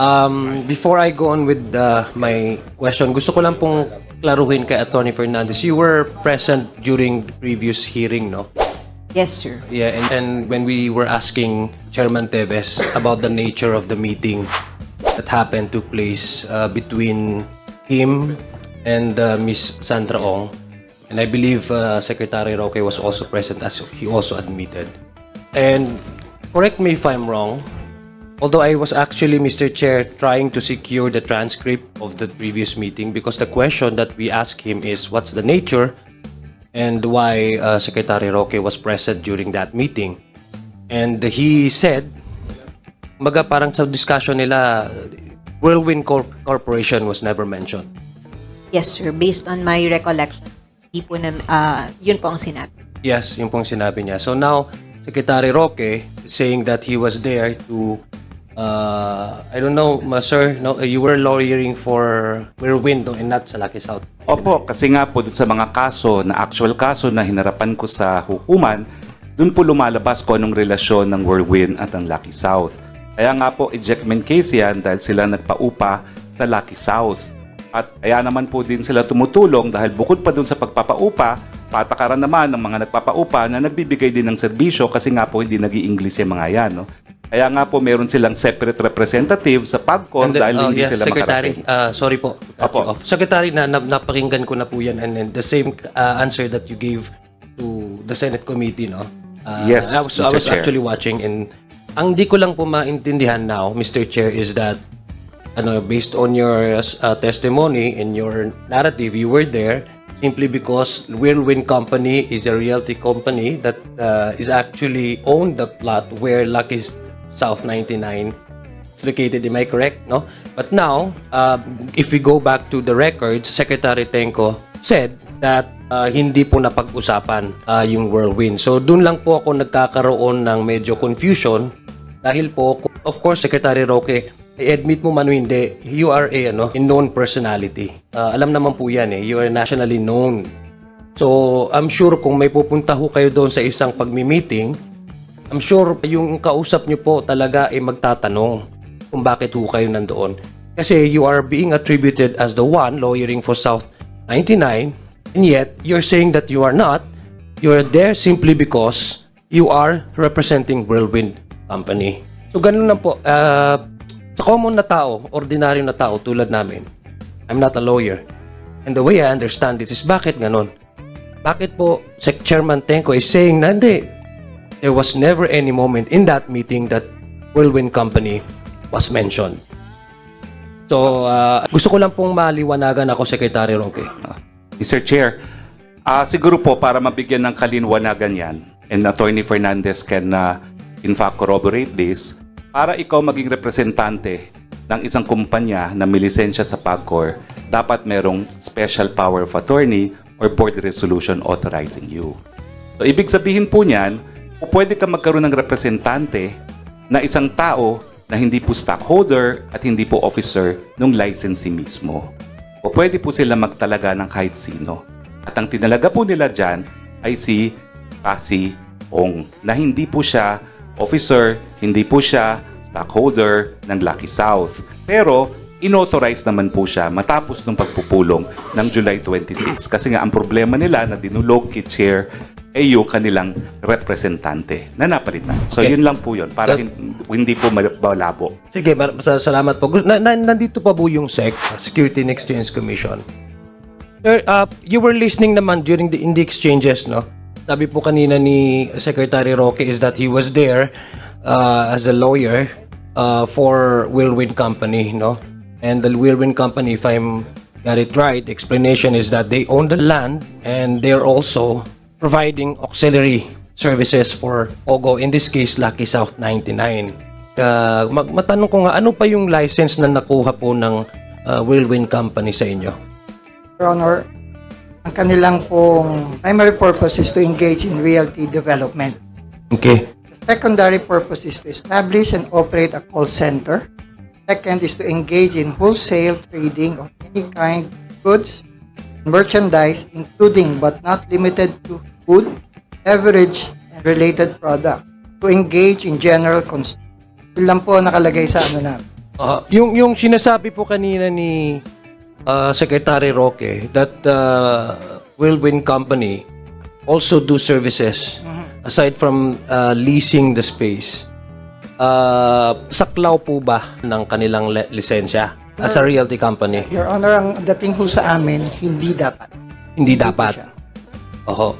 Um, before I go on with uh, my question, gusto ko lang pong klaruhin kay Attorney Fernandez. You were present during the previous hearing, no? Yes, sir. Yeah, and, and when we were asking Chairman Teves about the nature of the meeting that happened took place uh, between him and uh, Miss Sandra Ong, and I believe uh, Secretary Roque was also present as he also admitted. And correct me if I'm wrong, although I was actually, Mr. Chair, trying to secure the transcript of the previous meeting because the question that we asked him is what's the nature and why uh, Secretary Roque was present during that meeting. And he said, maga parang sa discussion nila, Whirlwind Corp- Corporation was never mentioned. Yes, sir. Based on my recollection, di po na, ah, yun po ang sinabi. Yes, yung pong sinabi niya. So now, Secretary Roque is saying that he was there to, uh, I don't know, sir, no, you were lawyering for Whirlwind no, and not sa Lucky South. Opo, kasi nga po dun sa mga kaso na actual kaso na hinarapan ko sa hukuman, dun po lumalabas ko anong relasyon ng Whirlwind at ang Lucky South. Kaya nga po, ejectment case yan dahil sila nagpaupa sa Lucky South. At kaya naman po din sila tumutulong dahil bukod pa dun sa pagpapaupa, patakaran naman ng mga nagpapaupa na nagbibigay din ng serbisyo kasi nga po hindi nag english yung mga yan. No? Kaya nga po meron silang separate representative sa PAGCOR And dahil oh, hindi yes, sila Secretary, makarating. uh, sorry po. Apo. you off. Secretary, na, na, napakinggan ko na po yan and then the same uh, answer that you gave to the Senate committee, no? Uh, Yes, I was, I Mr. was Chair. actually watching and ang di ko lang po maintindihan now, Mr. Chair, is that ano, based on your uh, testimony and your narrative, you were there simply because Whirlwind Company is a realty company that uh, is actually owned the plot where Lucky South 99 is located. Am I correct? No. But now, uh, if we go back to the records, Secretary Tenko said that uh, hindi po napag-usapan uh, yung Whirlwind. So doon lang po ako nagkakaroon ng medyo confusion dahil po, of course, Secretary Roque, i-admit mo man o hindi, you are a, ano, a known personality. Uh, alam naman po yan eh, you are nationally known. So, I'm sure kung may pupunta ho kayo doon sa isang pagmi-meeting, I'm sure yung kausap nyo po talaga ay magtatanong kung bakit ho kayo nandoon. Kasi you are being attributed as the one lawyering for South 99 and yet you're saying that you are not. You're there simply because you are representing Whirlwind Company. So ganun lang po. Uh, sa common na tao, ordinaryo na tao tulad namin, I'm not a lawyer. And the way I understand it is bakit ganun? Bakit po Sec Chairman Tenko is saying na hindi, there was never any moment in that meeting that Whirlwind Company was mentioned. So, uh, gusto ko lang pong maliwanagan ako, Secretary Roque. Mr. Chair, ah siguro po para mabigyan ng kalinwanagan yan, and Attorney Fernandez can uh, in fact corroborate this, para ikaw maging representante ng isang kumpanya na may lisensya sa PAGCOR, dapat merong special power of attorney or board resolution authorizing you. So, ibig sabihin po niyan, kung pwede ka magkaroon ng representante na isang tao na hindi po stockholder at hindi po officer ng licensee mismo. O pwede po sila magtalaga ng kahit sino. At ang tinalaga po nila dyan ay si Kasi Ong na hindi po siya officer, hindi po siya stockholder ng Lucky South. Pero inauthorize naman po siya matapos ng pagpupulong ng July 26 kasi nga ang problema nila na dinulog kay Chair ay yung kanilang representante na napalitan. So Okay. yun lang po yun para hin- hindi po mal- malabo. Sige, mar- sa- salamat po. Na, na, nandito pa po yung SEC, Security and Exchange Commission. Sir, uh, you were listening naman during the in the exchanges, no? Sabi po kanina ni Secretary Roque is that he was there uh, as a lawyer uh, for Whirlwind Company, no? And the Whirlwind Company, if I'm got it right, explanation is that they own the land and they're also providing auxiliary services for OGO, in this case, Lucky South 99. Uh, mag- matanong ko nga, ano pa yung license na nakuha po ng uh, Whirlwind Company sa inyo? Your Honor, ang kanilang pong primary purpose is to engage in realty development. Okay. The secondary purpose is to establish and operate a call center. Second is to engage in wholesale trading of any kind of goods, merchandise, including but not limited to food, beverage, and related product. To engage in general construction. Yun lang po nakalagay sa ano na. Ah, yung yung sinasabi po kanina ni ah, Secretary Roque that uh, Whirlwind Company also do services aside from ah, leasing the space. Ah, saklaw po ba ng kanilang lisensya as a realty company? Your Honor, ang dating ho sa amin, hindi dapat. Hindi dapat. Oho.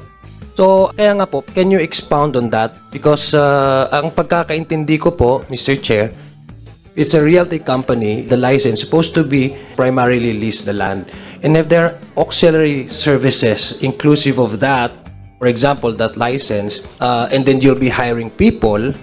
So, kaya nga po, can you expound on that? Because uh, ang pagkakaintindi ko po, Mr. Chair, it's a realty company. The license supposed to be primarily lease the land. And if there are auxiliary services inclusive of that, for example, that license, uh, and then you'll be hiring people,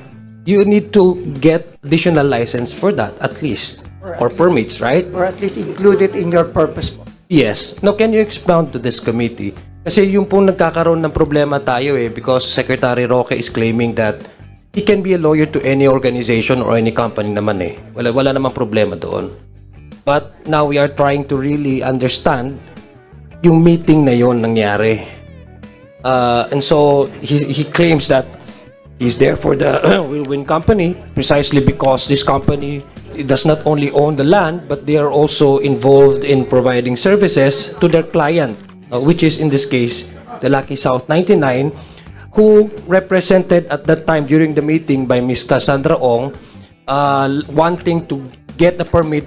you need to get additional license for that at least. Or permits, right? Or at least include it in your purpose po. Yes. Now, can you expound to this committee? Kasi yung pong nagkakaroon ng problema tayo eh because Secretary Roque is claiming that he can be a lawyer to any organization or any company naman eh. Wala, wala namang problema doon. But now we are trying to really understand yung meeting na yon nangyari. Uh, and so he, he claims that he's there for the Whirlwind Company precisely because this company does not only own the land but they are also involved in providing services to their client, uh, which is in this case the Lucky South 99, who represented at that time during the meeting by Ms. Cassandra Ong, uh, wanting to get a permit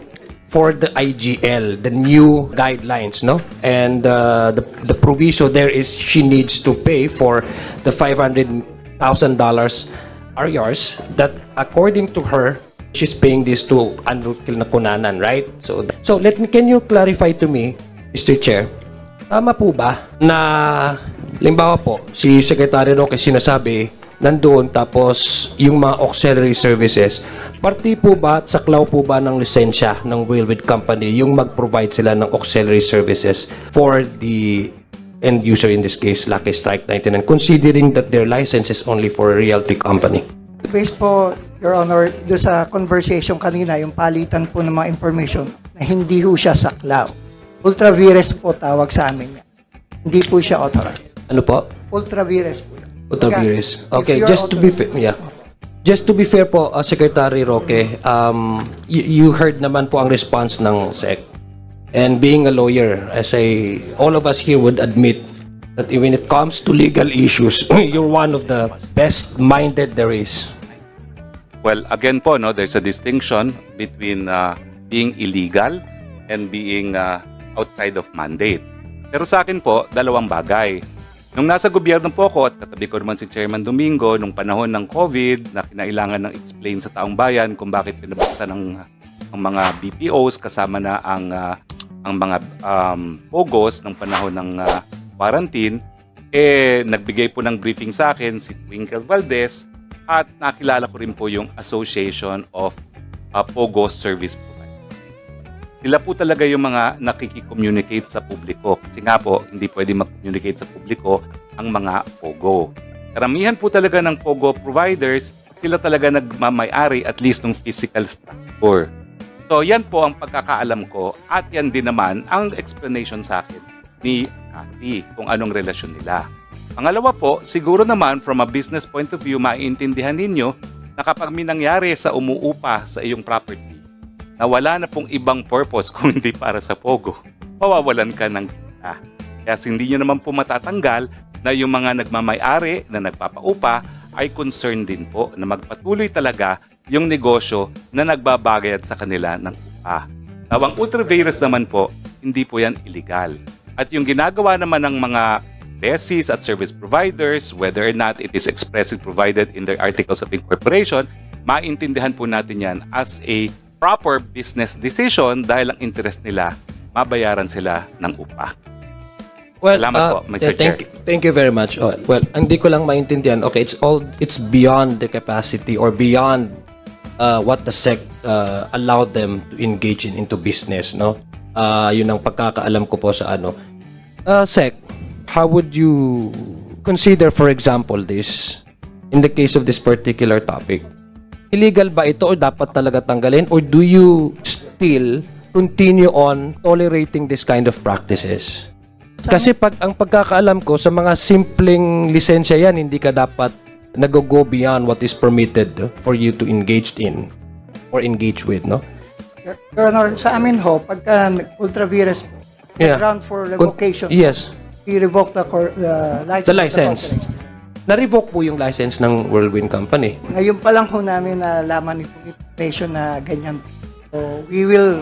for the IGL, the new guidelines, no? And uh, the the proviso there is she needs to pay for the five hundred thousand dollars are yours. That according to her, she's paying this to Andrew Kilnakunanan, right? So so let me can you clarify to me, Mr. Chair, tama po ba na limbawa po si Secretary Roque sinasabi nandoon tapos yung mga auxiliary services parti po ba at saklaw po ba ng lisensya ng Whirlwind Company yung mag-provide sila ng auxiliary services for the end user in this case Lucky Strike 99 considering that their license is only for a realty company Based po, Your Honor, do sa conversation kanina, yung palitan po ng mga information na hindi ho siya saklaw. Ultra vires po tawag sa amin yan. Hindi po siya authorized. ano po? Ultra vires po. If Okay, you just to be fair, yeah. Just to be fair po, uh, Secretary Roque, um, y- you heard naman po ang response ng SEC. And being a lawyer, as I, all of us here would admit that when it comes to legal issues, you're one of the best-minded there is. Well, again po, no, there's a distinction between uh, being illegal and being uh, outside of mandate. Pero sa akin po, dalawang bagay. Nung nasa gobyerno po ako at katabi ko naman si Chairman Domingo nung panahon ng COVID na kinailangan ng explain sa taong bayan kung bakit pinabuksan ng ang mga BPOs kasama na ang ah, ang mga um, POGOs ng panahon ng ah, quarantine eh nagbigay po ng briefing sa akin si Twinkle Valdez at nakilala ko rin po yung Association of uh, POGO Service Providers. Sila po talaga yung mga nakikicommunicate sa publiko. Kasi nga po, hindi pwede mag-communicate sa publiko ang mga POGO. Karamihan po talaga ng POGO providers, sila talaga nagmamayari at least ng physical structure. So yan po ang pagkakaalam ko at yan din naman ang explanation sa akin ni Cathy kung anong relasyon nila. Pangalawa po, siguro naman from a business point of view, maiintindihan ninyo na kapag may nangyari sa umuupa sa iyong property, na wala na pong ibang purpose kung hindi para sa Pogo, mawawalan ka ng kita. Kaya hindi nyo naman po matatanggal na yung mga nagmamayari na nagpapaupa ay concerned din po na magpatuloy talaga yung negosyo na nagbabagayad sa kanila ng upa. Now, ang ultra-virus naman po, hindi po yan illegal. At yung ginagawa naman ng mga lessees at service providers, whether or not it is expressly provided in their articles of incorporation, maintindihan po natin yan as a proper business decision dahil ang interest nila, mabayaran sila ng upa. Well, Salamat uh, po, Mr. yeah, thank, thank you very much. Oh, well, hindi ko lang maintindihan. Okay, it's all it's beyond the capacity or beyond uh, what the SEC uh, allowed them to engage in into business, no? Uh, yun ang pagkakaalam ko po sa ano. Uh, SEC, how would you consider, for example, this in the case of this particular topic? Illegal ba ito or dapat talaga tanggalin? Or do you still continue on tolerating this kind of practices? Kasi pag ang pagkakaalam ko sa mga simpleng lisensya yan, hindi ka dapat nag-go beyond what is permitted for you to engage in or engage with, no? Your Your Honor, sa amin ho, pagka ultra virus po, the Yeah. ground for revocation, Yes. we revoke the, cor- the license. The of license. corporation. Na-revoke po yung license ng Whirlwind Company. Ngayon pa lang ho namin nalaman itong information na ganyan. So, we will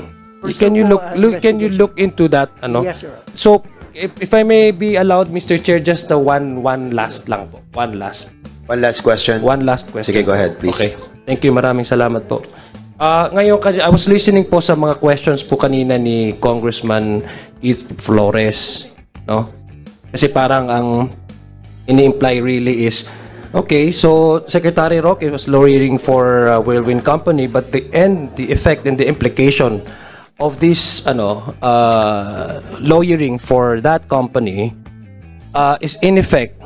Can you look, look can you look into that ano? Yes, Your Honor. So if, if I may be allowed Mr. Chair just the one one last lang po. One last. One last question. One last question. Sige, go ahead, please. Okay. Thank you. Maraming salamat po. Ah, ngayon, I was listening po sa mga questions po kanina ni Congressman Keith Flores. No? Kasi parang ang ini-imply really is, okay, so Secretary Roque was lawyering for uh, Whirlwind Company, but the end, the effect and the implication of this ano uh, lawyering for that company uh, is in effect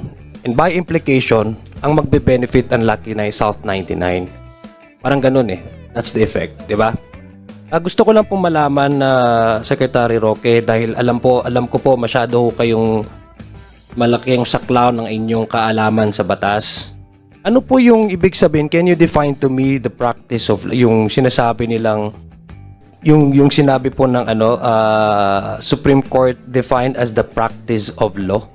and by implication ang magbe-benefit ang Lucky Nine South 99. Parang ganun eh. That's the effect, 'di ba? Ah, gusto ko lang pong malaman na Secretary Roque dahil alam po alam ko po masyado kayong malaki ang saklaw ng inyong kaalaman sa batas. Ano po yung ibig sabihin? Can you define to me the practice of yung sinasabi nilang yung yung sinabi po ng ano ah, Supreme Court defined as the practice of law?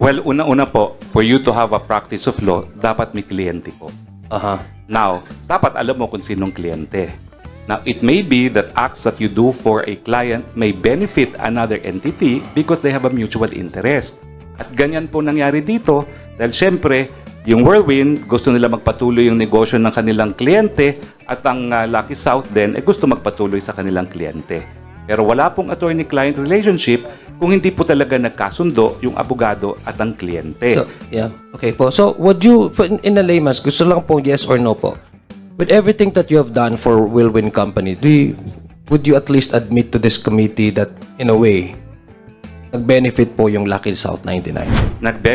Well, una-una po, for you to have a practice of law, dapat may kliyente po. Aha. Now, dapat alam mo kung sinong kliyente. Now, it may be that acts that you do for a client may benefit another entity because they have a mutual interest. At ganyan po nangyari dito dahil syempre, yung Whirlwind gusto nila magpatuloy yung negosyo ng kanilang kliyente at ang uh, Lucky South din ay gusto magpatuloy sa kanilang kliyente. Pero wala pong attorney-client relationship kung hindi po talaga nagkasundo yung abogado at ang kliyente. So, yeah. Okay po. So, would you, in, a layman's, gusto lang po yes or no po. With everything that you have done for Whirlwind Company, do you, would you at least admit to this committee that, in a way, nag-benefit po yung Lucky South 99? Nag